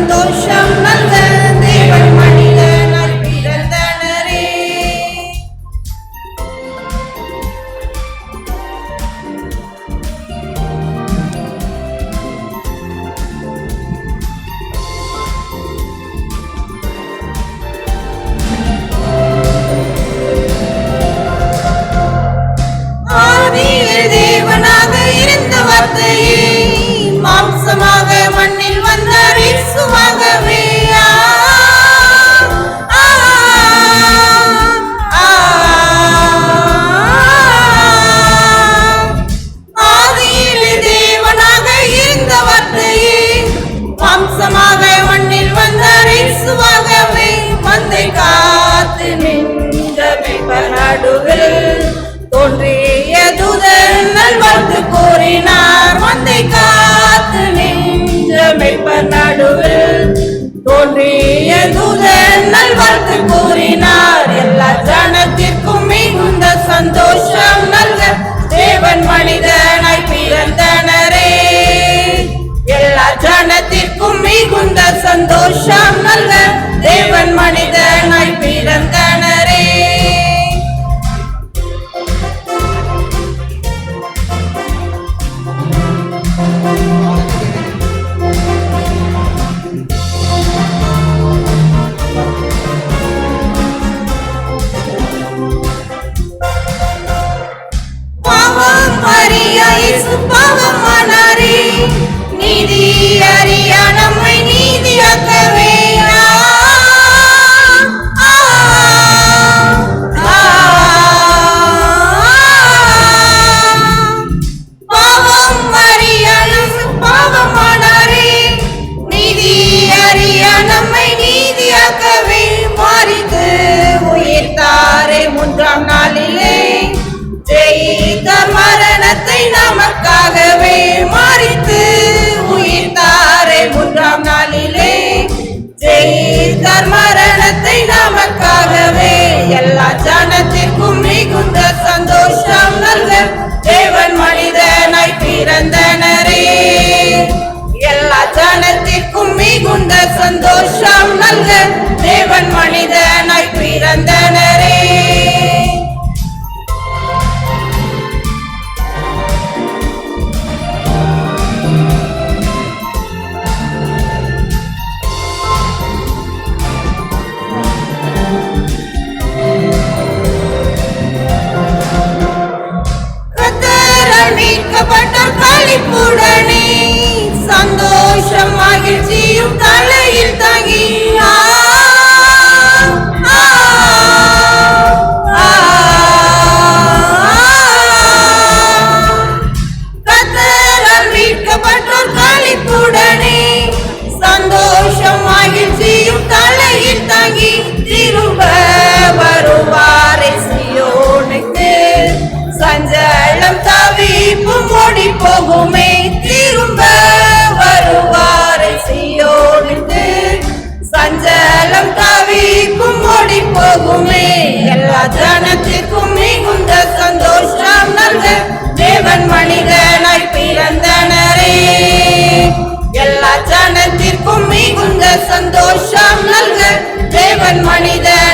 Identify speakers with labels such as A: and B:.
A: சந்தோஷம் நடுவில் தோன்றிய துதர்கள் வந்து கூறினார். மந்தை காத்து நின்ற நடுவில் மரியாக்கவே மாறித்து உயிர் தாரே மூன்றாம் நாளிலே. ஜெயித்த மரணத்தை நமக்காகவே மாறித்து. உயிர் தாரே மூன்றாம் நாளிலே. ஜெயித்த மரணத்தை நமக்காகவே எல்லா ஜானத்திற்கும் மிகுந்த சந்தோஷம் நல்ல தேவன் மனித தேவன் மனிதன்